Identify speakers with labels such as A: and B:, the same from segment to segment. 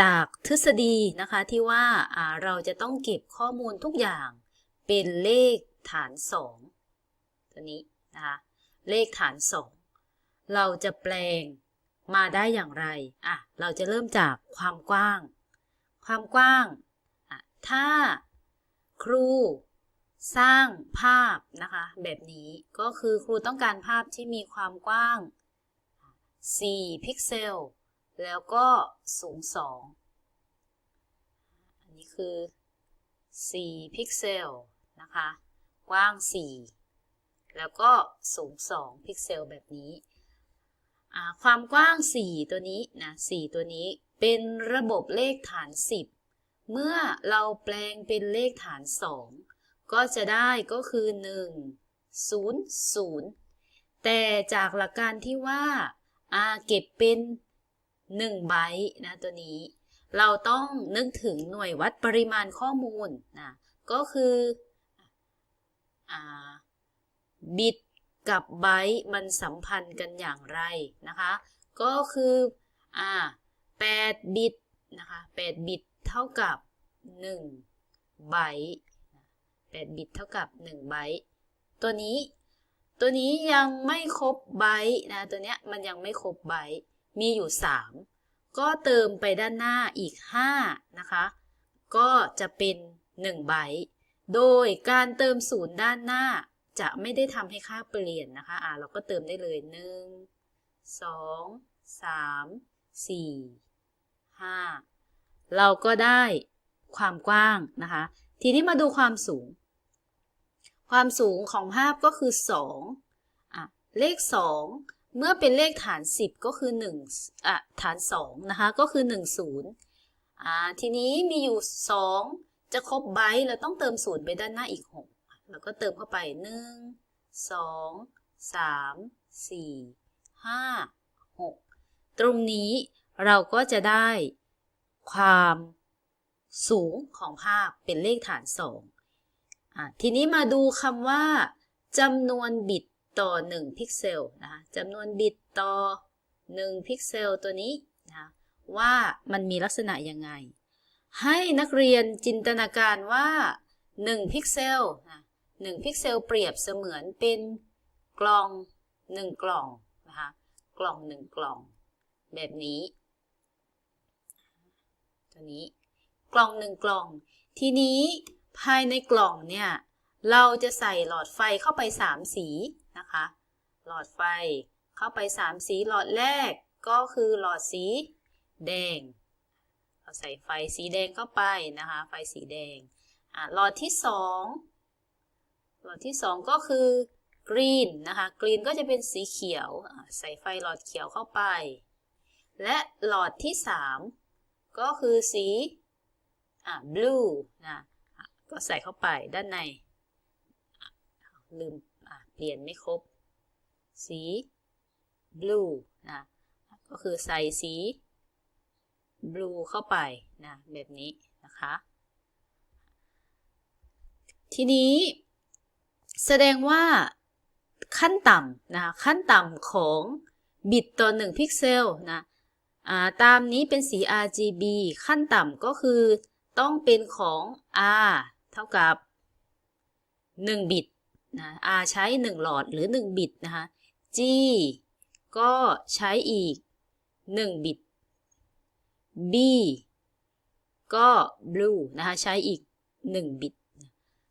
A: จากทฤษฎีนะคะที่ว่าเราจะต้องเก็บข้อมูลทุกอย่างเป็นเลขฐานสองตัวนี้นะคะเลขฐานสองเราจะแปลงมาได้อย่างไรอะเราจะเริ่มจากความกว้าง ความกว้างอะถ้าครูสร้างภาพนะคะแบบนี้ก็คือครูต้องการภาพที่มีความกว้าง 4 พิกเซล แล้วก็สูง 2 อันนี้คือ 4 พิกเซลนะคะ กว้าง 4 แล้วก็สูง 2 พิกเซลแบบนี้ความกว้าง 4 ตัวนี้นะ4ตัวนี้เป็นระบบเลขฐาน 10 เมื่อเราแปลงเป็นเลขฐาน 2 ก็จะได้ก็คือ 1 0 0 แต่จากหลักการที่ว่าอาเก็บเป็น 1ไบต์นะตัวนี้ เราต้องนึกถึงหน่วยวัดปริมาณข้อมูลนะก็คือบิตกับไบต์มันสัมพันธ์กันอย่างไรนะคะ ก็คืออ่า8บิตนะคะ8บิตเท่ากับ 1 ไบต์8บิตเท่ากับ 1 ไบต์ตัวนี้ ตัวนี้ยังไม่ครบไบต์นะ ตัวเนี้ยมันยังไม่ครบไบต์ มีอยู่ 3 ก็เติมไปด้านหน้าอีก 5 นะคะ ก็จะเป็น1ไบต์โดยการเติมศูนย์ด้านหน้า จะไม่ได้ทำให้ค่าเปลี่ยนนะคะอ่าเราก็เติมได้เลย 1 2 3 4 5 เราก็ได้ความกว้างนะคะ ทีนี้มาดูความสูง ความสูงของภาพก็คือ 2อะเลข 2 เมื่อเป็นเลขฐาน 10 ก็คือ1อะฐาน2นะคะก็คือ 1 0อ่าทีนี้มีอยู่ 2 จะครบไบต์เราต้องเติมศูนย์ไปด้านหน้าอีก 6 แล้วก็เติมเข้าไป 1 2 3 4 5 6 ตรงนี้เราก็จะได้ความสูงของภาพเป็นเลขฐาน2อ่าทีนี้มาดูคำว่าจำนวนบิต ต่อ 1 พิกเซลนะคะจำนวนบิตต่อ 1 พิกเซลตัวนี้นะคะว่ามันมีลักษณะยังไง ให้นักเรียนจินตนาการว่า 1 พิกเซลนะ1พิกเซลเปรียบเสมือนเป็นกล่อง 1 กล่องนะคะกล่อง 1 กล่อง แบบนี้ ตัวนี้กล่อง 1 กล่อง ทีนี้ภายในกล่องเนี่ยเราจะใส่หลอดไฟเข้าไป 3 สี นะคะ หลอดไฟเข้าไป 3 สีหลอดแรกก็คือหลอดสีแดง เราใส่ไฟสีแดงเข้าไปนะคะ ไฟสีแดงอ่หลอดที่ 2 หลอดที่ 2 ก็คือกรีนนะคะกรีนก็จะเป็นสีเขียว ใส่ไฟหลอดเขียวเข้าไป และหลอดที่ 3 ก็คือสีอ่าบลูนะก็ใส่เข้าไปด้านในลืม เปลี่ยนไม่ครบ สี blue นะก็คือใส่สี blue เข้าไปนะแบบนี้นะคะ ทีนี้แสดงว่าขั้นต่ำนะขั้นต่ำของบิตต่อ1พิกเซลนะตามนี้เป็นสี RGB ขั้นต่ำก็คือต้องเป็นของ R เท่ากับ 1 บิต นะ R ใช้ 1 หลอดหรือ 1 บิตนะคะ G ก็ใช้อีก 1 บิต B ก็ blue นะคะใช้อีก 1 บิต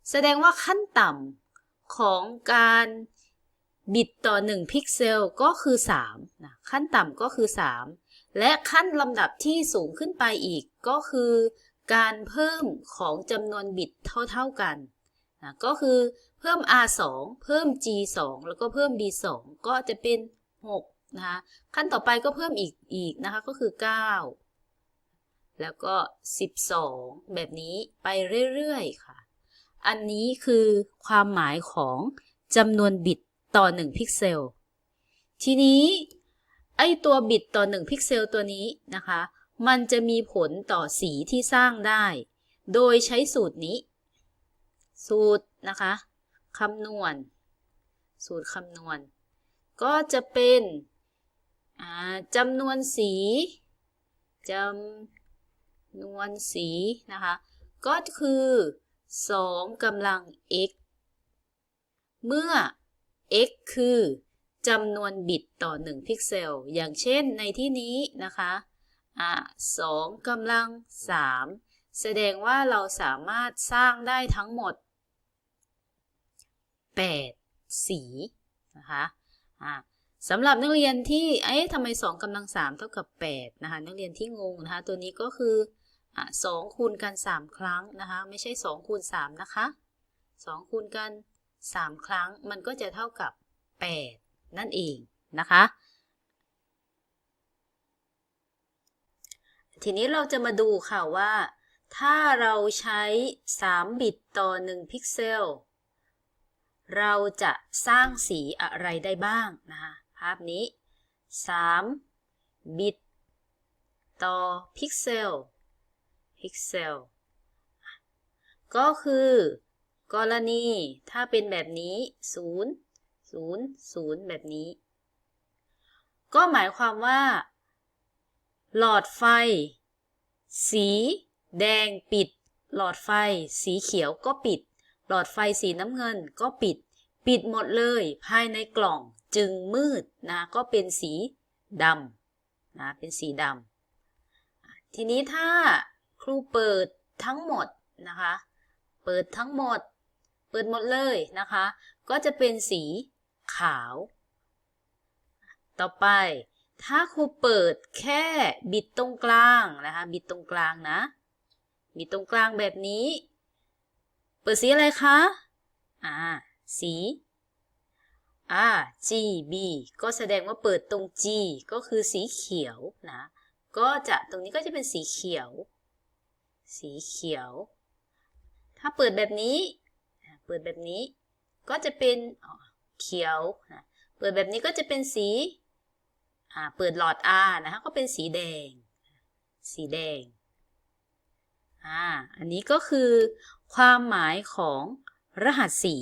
A: แสดงว่าขั้นต่ำของการบิตต่อ 1 พิกเซลก็คือ3นะขั้นต่ำก็คือ 3 และขั้นลำดับที่สูงขึ้นไปอีกก็คือการเพิ่มของจำนวนบิตเท่า ๆกัน นะก็คือเพิ่ม r 2เพิ่ม g 2แล้วก็เพิ่ม b 2ก็จะเป็น6นะคะขั้นต่อไปก็เพิ่มอีกอีกนะคะก็คือ 9 แล้วก็ 12 แบบนี้ไปเรื่อยๆค่ะ อันนี้คือความหมายของจำนวนบิตต่อ 1 พิกเซล ทีนี้ไอตัวบิตต่อ 1 พิกเซลตัวนี้นะคะ มันจะมีผลต่อสีที่สร้างได้ โดยใช้สูตรนี้ สูตรนะคะคำนวณ สูตรคำนวณ ก็จะเป็นจำนวนสีจำนวนสีนะคะ ก็คือ 2กำลัง x เมื่อ x คือจำนวนบิตต่อ 1 พิกเซล อย่างเช่นในที่นี้นะคะอะ2กำลัง 3 แสดงว่าเราสามารถสร้างได้ทั้งหมด 8 สีนะคะอะสำหรับนักเรียนที่ เอ๊ะทำไม2กำลัง3เท่ากับ8นะคะ นักเรียนที่งงนะคะ ตัวนี้ก็คืออะ2คูณกัน 3 ครั้งนะคะ ไม่ใช่2คูณ3นะคะ 2 คูณกัน 3 ครั้ง มันก็จะเท่ากับ 8 นั่นเองนะคะ ทีนี้เราจะมาดูค่ะว่า ถ้าเราใช้ 3 บิตต่อ 1 พิกเซล เราจะสร้างสีอะไรได้บ้างนะคะภาพนี้ 3 บิต ต่อพิกเซล พิกเซล ก็คือกรณีถ้าเป็นแบบนี้ 0 0 0 แบบนี้ ก็หมายความว่า หลอดไฟ สี แดงปิด หลอดไฟ สีเขียวก็ปิด หลอดไฟสีน้ำเงินก็ปิด ปิดหมดเลยภายในกล่องจึงมืดนะก็เป็นสีดำนะเป็นสีดำทีนี้ถ้าครูเปิดทั้งหมดนะคะ เปิดทั้งหมด เปิดหมดเลยนะคะ ก็จะเป็นสีขาว ต่อไป ถ้าครูเปิดแค่บิดตรงกลางนะคะ บิดตรงกลางนะ บิดตรงกลางแบบนี้ เปิดสีอะไรคะ อ่า สี อ่า G B ก็แสดงว่าเปิดตรง G ก็คือสีเขียวนะ ก็จะตรงนี้ก็จะเป็นสีเขียว สีเขียว ถ้าเปิดแบบนี้ เปิดแบบนี้ ก็จะเป็นเขียวนะเปิดแบบนี้ก็จะเป็นสี อ่า เปิดหลอด R นะคะก็เป็นสีแดง สีแดง อ่า อันนี้ก็คือ ความหมายของรหัสสี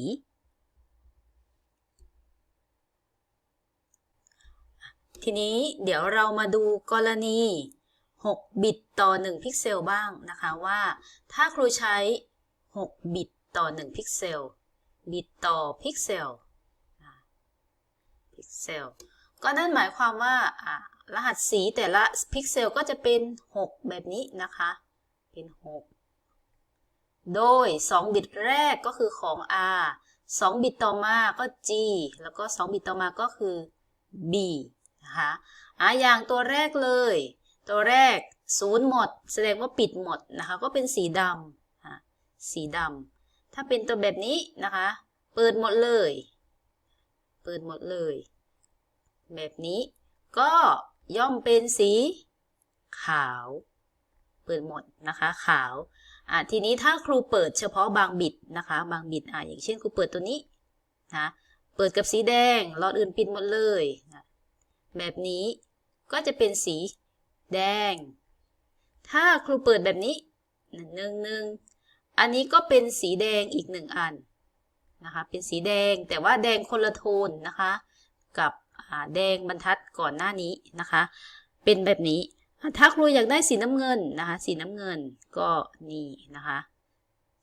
A: ทีนี้เดี๋ยวเรามาดูกรณี 6 บิตต่อ 1 พิกเซลบ้างนะคะว่าถ้าครูใช้ 6 บิตต่อ 1 พิกเซล บิตต่อพิกเซลพิกเซลก็นั่นหมายความว่ารหัสสีแต่ละพิกเซลก็จะเป็น 6 แบบนี้นะคะ เป็น 6 โดย 2 บิตแรกก็คือของ R 2 บิตต่อมาก็ G แล้วก็ 2 บิตต่อมาก็คือ B นะคะอะอย่างตัวแรกเลย ตัวแรก0หมด แสดงว่าปิดหมดนะคะ ก็เป็นสีดำสีดำถ้าเป็นตัวแบบนี้นะคะ เปิดหมดเลย เปิดหมดเลย แบบนี้ก็ย่อมเป็นสีขาว เปิดหมดนะคะขาว อะทีนี้ถ้าครูเปิดเฉพาะบางบิดนะคะ บางบิดอะอย่างเช่นครูเปิดตัวนี้นะเปิดกับสีแดงหลอดอื่นปิดหมดเลยนะแบบนี้ก็จะเป็นสีแดง ถ้าครูเปิดแบบนี้หนึ่งหนึ่งอันนี้ก็เป็นสีแดงอีกหนึ่งอันนะคะเป็นสีแดงแต่ว่าแดงคนละโทนนะคะ กับแดงบรรทัดก่อนหน้านี้นะคะ เป็นแบบนี้ ถ้าครูอยากได้สีน้ำเงินนะคะ สีน้ำเงินก็นี่นะคะ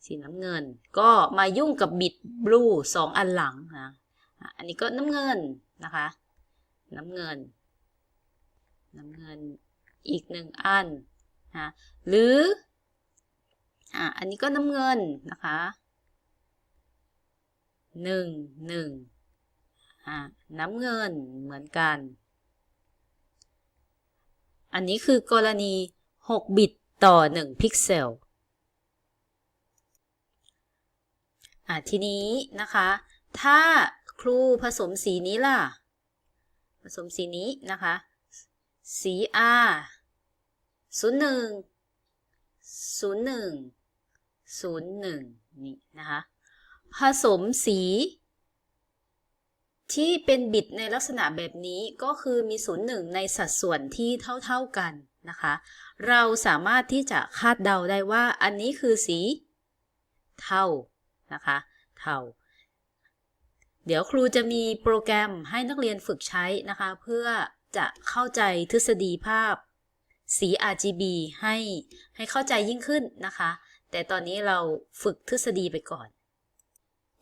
A: สีน้ำเงิน ก็มายุ่งกับบิดบลูสองอันหลังนะอันนี้ก็น้ำเงินนะคะ น้ำเงิน น้ำเงินอีกหนึ่งอันนะหรืออะอันนี้ก็น้ำเงินนะคะหนึ่งหนึ่งอะน้ำเงินเหมือนกัน อันนี้คือกรณี 6 บิตต่อ 1 พิกเซลอะทีนี้นะคะ ถ้าครูผสมสีนี้ล่ะ ผสมสีนี้นะคะ สี R 01 01 01 นี่นะคะ ผสมสี ที่เป็นบิตในลักษณะแบบนี้ก็คือมี 01 ในสัดส่วนที่เท่าๆกันนะคะ เราสามารถที่จะคาดเดาได้ว่าอันนี้คือสี เท่านะคะ เท่า เดี๋ยวครูจะมีโปรแกรมให้นักเรียนฝึกใช้นะคะ เพื่อจะเข้าใจทฤษฎีภาพสี RGB ให้ให้เข้าใจยิ่งขึ้นนะคะ แต่ตอนนี้เราฝึกทฤษฎีไปก่อน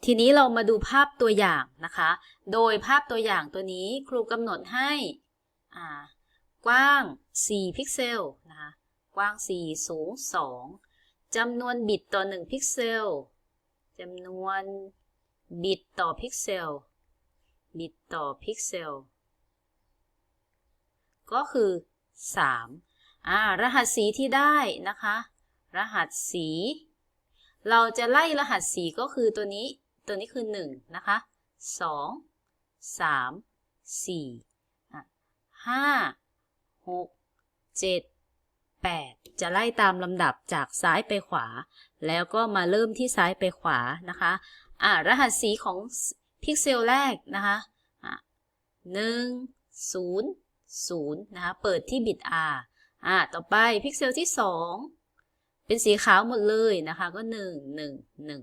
A: ทีนี้เรามาดูภาพตัวอย่างนะคะ โดยภาพตัวอย่างตัวนี้ครูกำหนดให้กว้าง 4 พิกเซลนะคะ กว้าง 4 สูง 2จำนวนบิตต่อ 1 พิกเซลจำนวนบิตต่อพิกเซล บิตต่อพิกเซล ก็คือ 3อ่ารหัสสีที่ได้นะคะ รหัสสี เราจะไล่รหัสสีก็คือตัวนี้ ตัวนี้คือ 1 นะคะ 2 3 4อะ5 6 7 8 จะไล่ตามลำดับจากซ้ายไปขวา แล้วก็มาเริ่มที่ซ้ายไปขวานะคะอ่ารหัสสีของพิกเซลแรกนะคะอะหนึ่งศูนย์ศูนย์นะคะ เปิดที่บิต R อ่า ต่อไปพิกเซลที่สองเป็นสีขาวหมดเลยนะคะ ก็หนึ่งหนึ่งหนึ่ง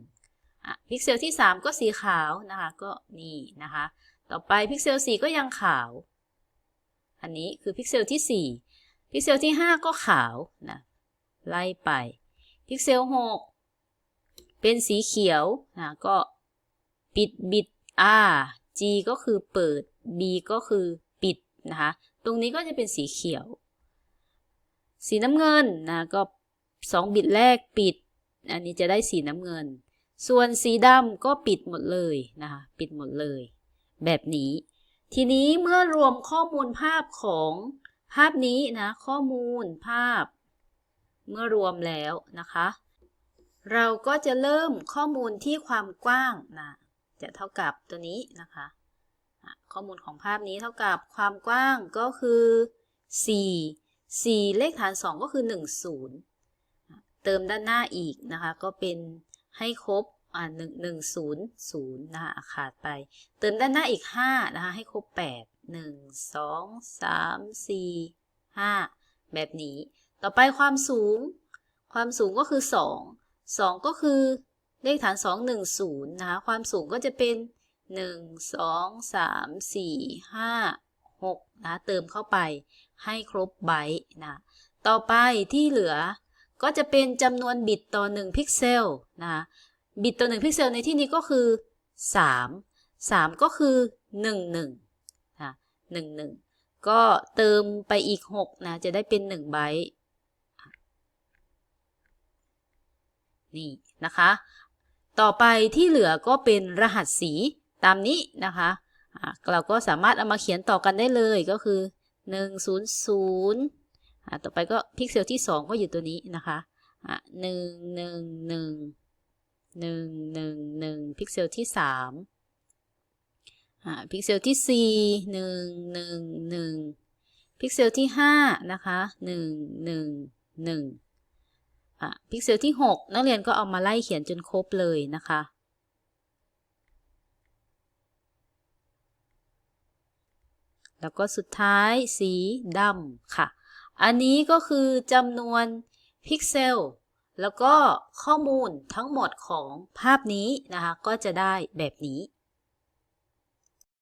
A: พิกเซลที่สามก็สีขาวนะคะ ก็นี่นะคะ ต่อไปพิกเซลสี่ก็ยังขาว อันนี้คือพิกเซลที่สี่พิกเซลที่ห้าก็ขาวนะ ไล่ไป พิกเซลหกเป็นสีเขียวนะ ก็ปิดบิด R G ก็คือเปิด B ก็คือปิดนะคะ ตรงนี้ก็จะเป็นสีเขียว สีน้ำเงินนะ ก็ 2 บิตแรกปิด อันนี้จะได้สีน้ำเงิน ส่วนสีดำก็ปิดหมดเลยนะคะปิดหมดเลย แบบนี้ ทีนี้เมื่อรวมข้อมูลภาพของภาพนี้นะ ข้อมูลภาพ เมื่อรวมแล้วนะคะ เราก็จะเริ่มข้อมูลที่ความกว้างนะจะเท่ากับตัวนี้นะคะข้อมูลของภาพนี้เท่ากับความกว้างก็คือ 4 4 เลขฐาน 2 ก็คือ 1 0อะเติมด้านหน้าอีกนะคะ ก็เป็น ให้ครบอ่า1 1 0 0นะคะอะขาดไป เติมด้านหน้าอีก5นะคะให้ครบ8 1 2 3 4 5แบบนี้ ต่อไปความสูง ความสูงก็คือ2 2ก็คือเลขฐาน2 1 0นะคะความสูงก็จะเป็น1 2 3 4 5 6นะเติมเข้าไปให้ครบไบต์นะต่อไปที่เหลือ ก็จะเป็นจำนวนบิตต่อ 1 พิกเซลนะบิตต่อ 1 พิกเซลในที่นี้ก็คือ 3 3 ก็คือ 1 1นะ1 1 ก็เติมไปอีก 6 นะ จะได้เป็น 1 ไบต์นี่นะคะ ต่อไปที่เหลือก็เป็นรหัสสีตามนี้นะคะเราก็สามารถเอามาเขียนต่อกันได้เลยก็คือ 1 0 0 ต่อไปก็พิกเซลที่ 2 ก็อยู่ตัวนี้นะคะอะ1 1 1 1 1 1พิกเซลที่3อะพิกเซลที่4 1 1 1พิกเซลที่5นะคะ1 1 1อะพิกเซลที่6นักเรียนก็เอามาไล่เขียนจนครบเลยนะคะแล้วก็สุดท้ายสีดำค่ะ อันนี้ก็คือจำนวนพิกเซลแล้วก็ข้อมูลทั้งหมดของภาพนี้นะคะ ก็จะได้แบบนี้